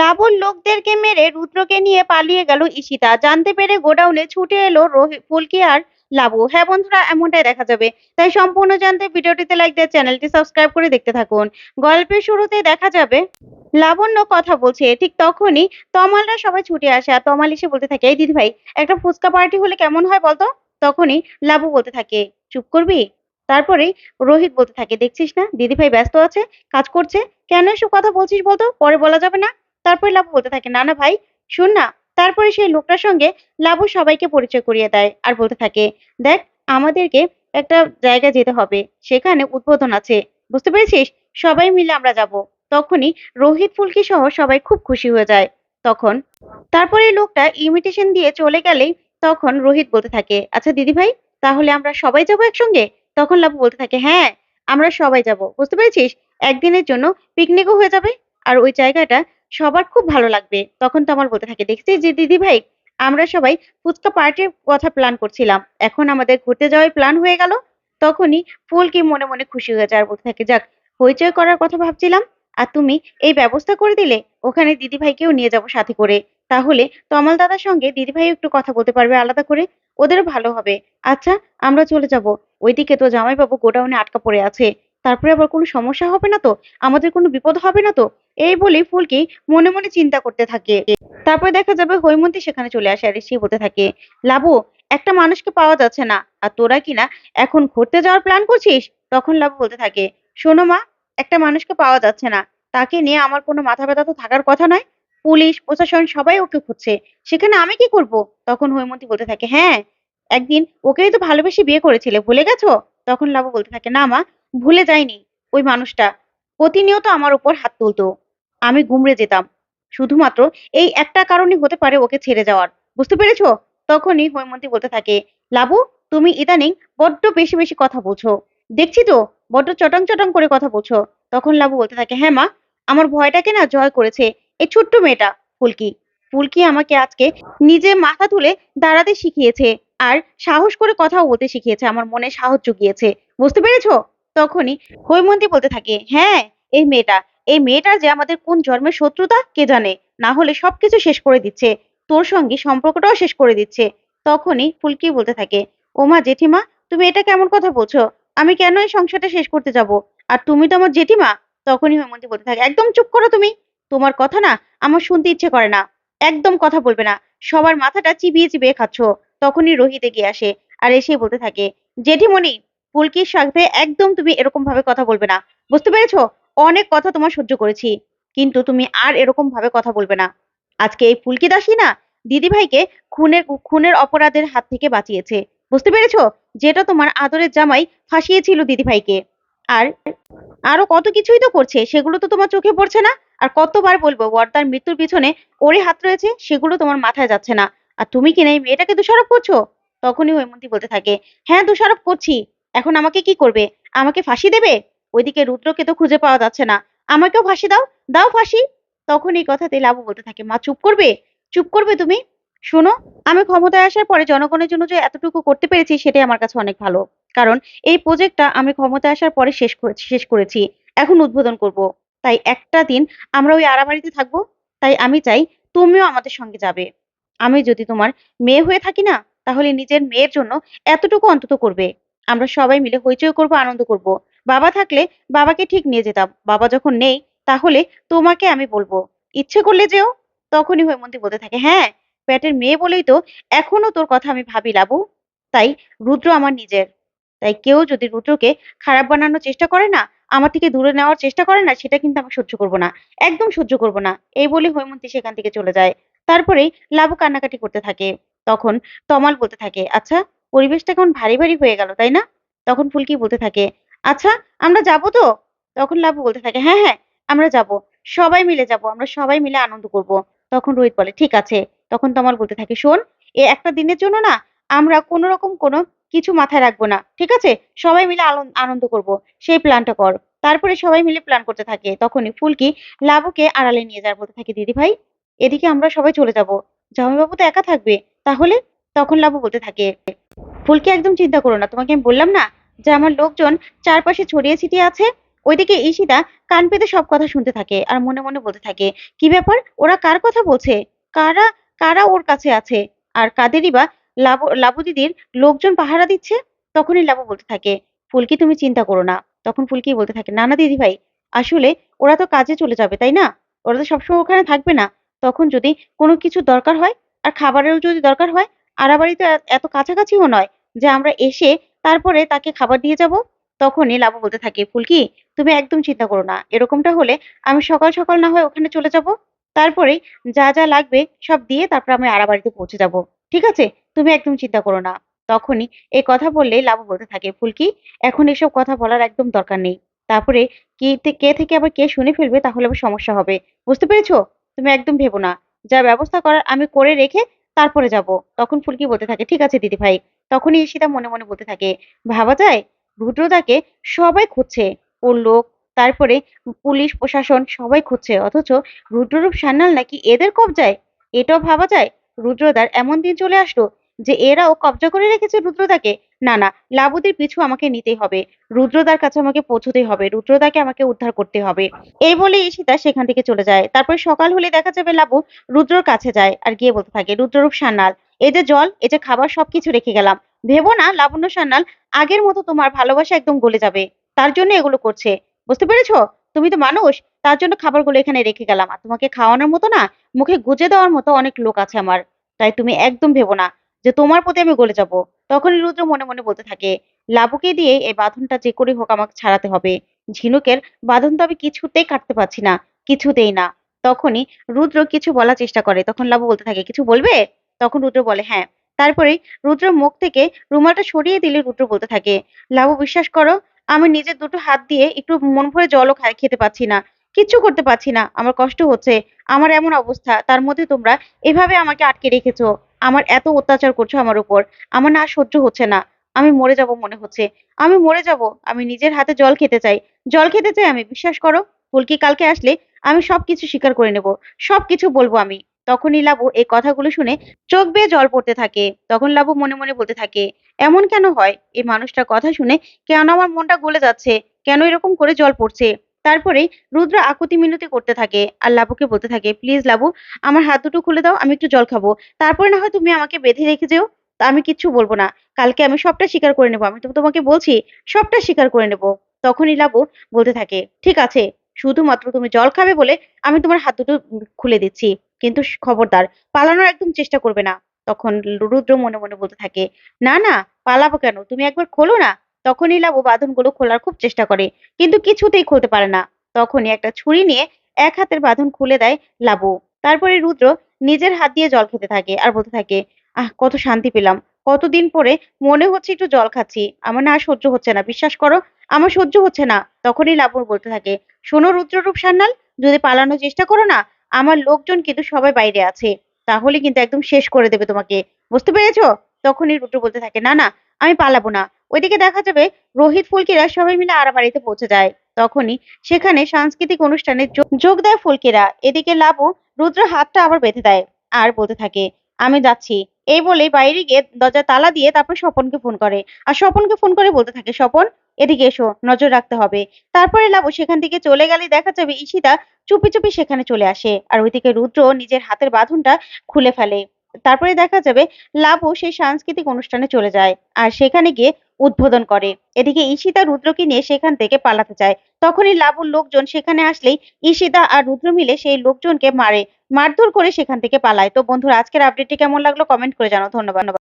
লাবণ লোকদেরকে মেরে রুদ্রকে নিয়ে পালিয়ে গেল ঈশিতা। জানতে পেরে গোডাউনে ছুটে এলো ফুলকি আর লাবু। হ্যাঁ বন্ধুরা, এমনটাই দেখা যাবে। তাই সম্পূর্ণ জানতে ভিডিওটিতে লাইক দিয়ে চ্যানেলটি সাবস্ক্রাইব করে দেখতে থাকুন। গল্পের শুরুতে দেখা যাবে, লাবণ্য কথা বলছে। ঠিক তখনই তমালরা সবাই ছুটে আসে আর তমাল এসে বলতে থাকে, এই দিদি ভাই, একটা ফুচকা পার্টি হলে কেমন হয় বলতো? তখনই লাবু বলতে থাকে, চুপ করবি? তারপরেই রোহিত বলতে থাকে, দেখছিস না, দিদি ভাই ব্যস্ত আছে, কাজ করছে। কেন এসব কথা বলছিস বলতো? পরে বলা যাবে না। তারপরে লাবু বলতে থাকে না না ভাই, শোন না। তারপরে সেই লোকটার সঙ্গে লাবু সবাইকে পরিচয় করিয়ে দেয় আর বলতে থাকে, দেখ, আমাদেরকে একটা জায়গায় যেতে হবে, সেখানে উদ্বোধন আছে। বুঝতে পেরেছিস? সবাই মিলে আমরা যাব। তখনই রোহিত ফুলকি সহ সবাই খুব খুশি হয়ে যায়। তখন তারপরে লোকটা ইমিটেশন দিয়ে চলে গেলেই তখন রোহিত বলতে থাকে আচ্ছা দিদি ভাই, তাহলে আমরা সবাই যাব একসঙ্গে? তখন লাবু বলতে থাকে হ্যাঁ আমরা সবাই যাব। বুঝতে পেরেছিস? একদিনের জন্য পিকনিকও হয়ে যাবে। আর ওই জায়গাটা সবার খুব ভালো লাগবে। তখন তো আমার বলতে থাকে দেখছিস যে দিদি ভাই, আমরা সবাই ফুচকা পার্টির কথা প্ল্যান করছিলাম। এখন আমাদের ঘুরতে যাওয়ার প্ল্যান হয়ে গেল। তখনই ফুলকি মনে মনে খুশি হয়ে যায় বলতে থাকে, যাক, হইচই করার কথা ভাবছিলাম, আর তুমি এই ব্যবস্থা করে দিলে ওখানে দিদি ভাইকেও নিয়ে যাব সাথে করে। তাহলে তমাল দাদার সঙ্গে দিদি ভাই একটু কথা বলতে পারবে আলাদা করে, ওদেরও ভালো হবে। আচ্ছা আমরা চলে যাব। ওইদিকে তো জামাইবাবু গোডাউনে আটকা পড়ে আছে। তারপরে আবার কোনো সমস্যা হবে না তো? আমাদের কোনো বিপদ হবে না তো? এই বলে ফুলকি মনে মনে চিন্তা করতে থাকে। তারপরে দেখা যাবে হৈমন্তী সেখানে চলে আসে আর সে বলতে থাকে, লাবু, একটা মানুষকে পাওয়া যাচ্ছে না। আর তোরা কিনা এখন ঘুরতে যাওয়ার প্ল্যান করছিস? তখন লাবু বলতে থাকে, শোনো মা, একটা মানুষকে পাওয়া যাচ্ছে না। তাকে নিয়ে আমার কোনো মাথা ব্যথা তো থাকার কথা নয়। পুলিশ, প্রশাসন সবাই ওকে খুঁজছে। সেখানে আমি কি করব? তখন হৈমন্তী বলতে থাকে হ্যাঁ একদিন ওকেই তো ভালোবেসে বিয়ে করেছিলে, ভুলে গেছো? তখন লাবু বলতে থাকে, না মা ভুলে যাইনি ওই মানুষটা। প্রতিনিয়ত আমার উপর হাত তুলতো। আমি গুমড়ে যেতাম। শুধুমাত্র এই একটা কারণই হতে পারে ওকে ছেড়ে যাওয়ার। বুঝতে পেরেছ? তখনই হৈমন্তী বলতে থাকে, লাবু, তুমি ইদানিং বড্ড বেশি বেশি কথা বলছো। দেখছি তো, বড্ড চটং চটং করে কথা বলছো। তখন লাবু বলতে থাকে হ্যাঁ মা, আমার ভয়টাকে না জয় করেছে এই ছোট্ট মেয়েটা, ফুলকি। ফুলকি আমাকে আজকে নিজে মাথা তুলে দাঁড়াতে শিখিয়েছে আর সাহস করে কথাও বলতে শিখিয়েছে। আমার মনে সাহস জুগিয়েছে। বুঝতে পেরেছ? তখনই হৈমন্তী বলতে থাকে হ্যাঁ এই মেয়েটা, এই মেয়েটার যে আমাদের কোন জন্মের শত্রুতা কে জানে? না হলে সবকিছু শেষ করে দিচ্ছে, তোর সঙ্গে সম্পর্কটাও শেষ করে দিচ্ছে। তখনই ফুলকি বলতে থাকে, ওমা জেঠিমা, তুমি এটা কেমন কথা বলছো? আমি কেন এই সংসারটা শেষ করতে যাব? আর তুমি তো আমার জেঠিমা? তখনই হৈমন্তী বলতে থাকে, একদম চুপ করো তুমি, তোমার কথা না আমার শুনতে ইচ্ছে করে না, একদম কথা বলবে না, সবার মাথাটা চিবিয়ে চিবিয়ে খাচ্ছ। তখনই রোহিত এগিয়ে আসে আর এসে বলতে থাকে, জেঠিমণি ফুলকির সাথে একদম তুমি এরকম ভাবে কথা বলবে না। বুঝতে পেরেছ? অনেক কথা তোমার সহ্য করেছি, কিন্তু তুমি আর এরকম ভাবে কথা বলবে না। আজকে এই ফুলকি দাসী না, দিদিভাইকে খুনের খুনের অপরাধের হাত থেকে বাঁচিয়েছে। বুঝতে পেরেছ? যেটা তোমার আদরের জামাই ফাঁসিয়েছিল দিদিভাইকে। আর আরও কত কিছুই তো করছে, সেগুলো তো তোমার চোখে পড়ছে না? আর কতবার বলব বর্দার মৃত্যুর পিছনে ওরে হাত রয়েছে, সেগুলো তোমার মাথায় যাচ্ছে না। আর তুমি কি না, এই মেয়েটাকে দোষারোপ করছ? তখনই হৈমন্তী বলতে থাকে। হ্যাঁ দোষারোপ করছি। এখন আমাকে কি করবে? আমাকে ফাঁসি দেবে? ওইদিকে রুদ্রকে তো খুঁজে পাওয়া যাচ্ছে না। আমাকেও ফাঁসি দাও দাও ফাঁসি। তখন এই কথাতে লাবু বলতে থাকে, মা, চুপ করবে? চুপ করবে তুমি? শোনো, আমি ক্ষমতায় আসার পরে জনগণের জন্য যে এতটুকু করতে পেরেছি সেটাই আমার কাছে অনেক ভালো। কারণ এই প্রজেক্টটা আমি ক্ষমতায় আসার পরে শেষ করেছি শেষ করেছি। এখন উদ্বোধন করব। তাই একটা দিন আমরা ওই আড়াবাড়িতে থাকব। তাই আমি চাই তুমিও আমাদের সঙ্গে যাবে। আমি যদি তোমার মেয়ে হয়ে থাকি না, তাহলে নিজের মেয়ের জন্য এতটুকু অন্তত করবে। আমরা সবাই মিলে হইচই করব, আনন্দ করব। বাবা থাকলে বাবাকে ঠিক নিয়ে যেতাম। বাবা যখন নেই, তাহলে তোমাকে আমি বলব। ইচ্ছে করলে যেও। তখনই হৈমন্তী বলতে থাকে হ্যাঁ পেটের মেয়ে বলেই তো এখনও তোর কথা আমি ভাবি, লাবু। তাই রুদ্র আমার নিজের। তাই কেউ যদি রুদ্রকে খারাপ বানানোর চেষ্টা করে না, আমার থেকে দূরে নেওয়ার চেষ্টা করে না, সেটা কিন্তু আমি সহ্য করব না। একদম সহ্য করব না। এই বলে হৈমন্তী সেখান থেকে চলে যায়। তারপরেই লাবু কান্নাকাটি করতে থাকে। তখন তমাল বলতে থাকে আচ্ছা পরিবেশটা কেমন ভারী ভারী হয়ে গেল, তাই না? তখন ফুলকি বলতে থাকে আচ্ছা আমরা যাব তো? তখন লাবু বলতে থাকে হ্যাঁ হ্যাঁ আমরা যাব। সবাই মিলে যাব, আমরা সবাই মিলে আনন্দ করব। তখন রোহিত বলে, ঠিক আছে। তখন তমাল বলতে থাকে, শোন, এ একটা দিনের জন্য না, আমরা কোনো রকম কোনো কিছু মাথায় রাখব না, ঠিক আছে? সবাই মিলে আনন্দ করব, সেই প্ল্যানটা কর। তারপরে সবাই মিলে প্ল্যান করতে থাকে। তখনই ফুলকি লাবুকে আড়ালে নিয়ে যাওয়ার বলতে থাকে, দিদি ভাই, এদিকে আমরা সবাই চলে যাব। জামাইবাবু তো একা থাকবে। তাহলে তখন লাবু বলতে থাকে ফুলকি একদম চিন্তা করো না। তোমাকে আমি বললাম না যে আমার লোকজন চারপাশে ছড়িয়ে ছিটিয়ে আছে, ওইদিকে ঈশিতা কান পেতে সব কথা শুনতে থাকে আর মনে মনে বলতে থাকে, কি ব্যাপার? ওরা কার কথা বলছে? কারা কারা ওর কাছে আছে? আর কাদেরই বা লাবু লাবু দিদির লোকজন পাহারা দিচ্ছে? তখনই লাবু বলতে থাকে, ফুলকি তুমি চিন্তা করো না। তখন ফুলকি বলতে থাকে, না না, দিদি ভাই, আসলে ওরা তো কাজে চলে যাবে, তাই না? ওরা তো সবসময় ওখানে থাকবে না। তখন যদি কোনো কিছু দরকার হয়, আর খাবারেরও যদি দরকার হয় আড়াবাড়ি তো এত কাছাকাছিও নয় যে আমরা এসে তারপরে তাকে খাবার দিয়ে যাব? তখনই লাবু বলতে থাকে, ফুলকি, তুমি একদম চিন্তা করো না। এরকমটা হলে আমি সকাল সকাল না হয় ওখানে চলে যাব। তারপরে যা যা লাগবে সব দিয়ে তারপর আমি আড়াবাড়িতে পৌঁছে যাব। ঠিক আছে? তুমি একদম চিন্তা করো না। তখনই এই কথা বললেই লাবু বলতে থাকে, ফুলকি, এখন এসব কথা বলার একদম দরকার নেই। তারপরে কি কে থেকে আবার কে শুনে ফেলবে তাহলে আবার সমস্যা হবে। বুঝতে পেরেছ? তুমি একদম ভেবো না। যা ব্যবস্থা করার আমি করে রেখে তারপরে যাব। তখন ফুলকি বলতে থাকে, ঠিক আছে দিদি ভাই তখনই ঈশিতা মনে মনে বলতে থাকে, ভাবা যায়? রুদ্রদাকে সবাই খুঁজছে। ওর লোক, তারপরে পুলিশ, প্রশাসন সবাই খুঁজছে। অথচ রুদ্ররূপ সান্যাল নাকি এদের কবজায়? এটাও ভাবা যায়? রুদ্রদার এমন দিন চলে আসলো যে এরাও কবজা করে রেখেছে রুদ্রদাকে। না না, লাবুদের পিছু আমাকে নিতেই হবে। রুদ্রদার কাছে আমাকে পৌঁছতেই হবে। রুদ্রদাকে আমাকে উদ্ধার করতে হবে। এই বলে ঈশিতা সেখান থেকে চলে যায়। তারপর সকাল হলে দেখা যাবে লাবু রুদ্রর কাছে যায় আর গিয়ে বলতে থাকে, রুদ্ররূপ সান্যাল এই যে জল, এই যে খাবার সবকিছু রেখে গেলাম। ভেবো না, লাবণ্য সান্যাল, আগের মতো তোমার ভালোবাসা একদম গলে যাবে। তার জন্য এগুলো করছে। বুঝতে পেরেছ? তুমি তো মানুষ, তার জন্য খাবারগুলো এখানে রেখে গেলাম। আর তোমাকে খাওয়ানোর মতো না, মুখে গুজে দেওয়ার মতো অনেক লোক আছে আমার। তাই তুমি একদম ভেবো না যে তোমার প্রতি আমি গলে যাব। তখনই রুদ্র মনে মনে বলতে থাকে, লাবুকে দিয়ে এই বাঁধনটা যে করে হোক আমাকে ছাড়াতে হবে। ঝিনুকের বাঁধন তো আমি কিছুতেই কাটতে পারছি না, কিছুতেই না। তখনই রুদ্র কিছু বলার চেষ্টা করে। তখন লাবু বলতে থাকে, কিছু বলবে? তখন রুদ্র বলে হ্যাঁ। তারপরে রুদ্র মুখ থেকে রুমালটা সরিয়ে দিলে রুদ্র বলতে থাকে, লাবু, বিশ্বাস করো, আমি নিজের দুটো হাত দিয়ে একটু মন ভরে জলও খেতে পাচ্ছি না। কিচ্ছু করতে পারছি না। আমার কষ্ট হচ্ছে। আমার এমন অবস্থা। তার মধ্যে তোমরা এভাবে আমাকে আটকে রেখেছো। আমার এত অত্যাচার করছ আমার উপর। আমার না সহ্য হচ্ছে না। আমি মরে যাব মনে হচ্ছে। আমি মরে যাব। আমি নিজের হাতে জল খেতে চাই। জল খেতে চাই আমি, বিশ্বাস করো। ফুলকি কালকে আসলে আমি সবকিছু স্বীকার করে নেব। সবকিছু বলব আমি। তখনই লাবু এই কথাগুলো শুনে চোখ বেয়ে জল পড়তে থাকে। তখন লাবু মনে মনে বলতে থাকে, এমন কেন হয়? এই মানুষটার কথা শুনে কেন আমার মনটা গলে যাচ্ছে? কেন এরকম করে জল পড়ছে? তারপরে রুদ্র আকুতি মিনতি করতে থাকে আর লাবুকে বলতে থাকে, প্লিজ লাবু, আমার হাত দুটো খুলে দাও, আমি একটু জল খাব। তারপরে না হয় তুমি আমাকে বেঁধে রেখে যেও। আমি কিচ্ছু বলব না। কালকে আমি সবটা স্বীকার করে নেব। আমি তো তোমাকে বলছি, সবটা স্বীকার করে নেব। তখনই লাবু বলতে থাকে, ঠিক আছে, শুধুমাত্র তুমি জল খাবে বলে আমি তোমার হাত দুটো খুলে দিচ্ছি। কিন্তু খবরদার পালানোর একদম চেষ্টা করবে না। তখন রুদ্র মনে মনে বলতে থাকে, না না, পালাবো কেন? তুমি একবার খোলো না? তখনই লাবু বাঁধনগুলো খোলার খুব চেষ্টা করে, কিন্তু কিছুতেই খুলতে পারে না। তখনই একটা ছুরি নিয়ে এক হাতের বাঁধন খুলে দেয় লাবু। তারপরে রুদ্র নিজের হাত দিয়ে জল খেতে থাকে আর বলতে থাকে, আহ, কত শান্তি পেলাম। কতদিন পরে মনে হচ্ছে একটু জল খাচ্ছি। আমার না সহ্য হচ্ছে না। বিশ্বাস করো, আমার সহ্য হচ্ছে না। তখনই লাবুর বলতে থাকে, শোনো রুদ্ররূপ সান্যাল, যদি পালানোর চেষ্টা করো না আমার লোকজন কিন্তু সবাই বাইরে আছে। তাহলে কিন্তু একদম শেষ করে দেবে তোমাকে। বুঝতে পেরেছ? তখনই রুদ্র বলতে থাকে, না না, আমি পালাবো না। ওইদিকে দেখা যাবে রোহিত, ফুলকিরা সবাই মিলে আড়াবাড়িতে পৌঁছে যায়। তখনই সেখানে সাংস্কৃতিক অনুষ্ঠানে যোগ- যোগ দেয় ফুলকিরা। এদিকে লাবু রুদ্র হাতটা আবার বেঁধে দেয় আর বলতে থাকে, আমি যাচ্ছি। এই বলে বাইরে গিয়ে দরজা তালা দিয়ে তারপর স্বপনকে ফোন করে। আর স্বপনকে ফোন করে বলতে থাকে, স্বপন এদিকে এসো, নজর রাখতে হবে। তারপরে লাবু সেখান থেকে চলে গেলে দেখা যাবে ঈশিতা চুপি চুপি সেখানে চলে আসে আর ওইদিকে রুদ্র নিজের হাতের বাঁধনটা খুলে ফেলে। তারপরে দেখা যাবে লাবু সেই সাংস্কৃতিক অনুষ্ঠানে চলে যায় আর সেখানে গিয়ে উদ্বোধন করে। এদিকে ঈশিতা রুদ্রকে নিয়ে সেখান থেকে পালাতে চায় তখনই লাবুর লোকজন সেখানে আসলেই ঈশিতা আর রুদ্র মিলে সেই লোকজনকে মারে। মারধর করে সেখান থেকে পালায়। তো বন্ধুরা, আজকের আপডেটটি কেমন লাগল? কমেন্ট করে জানাও। ধন্যবাদ।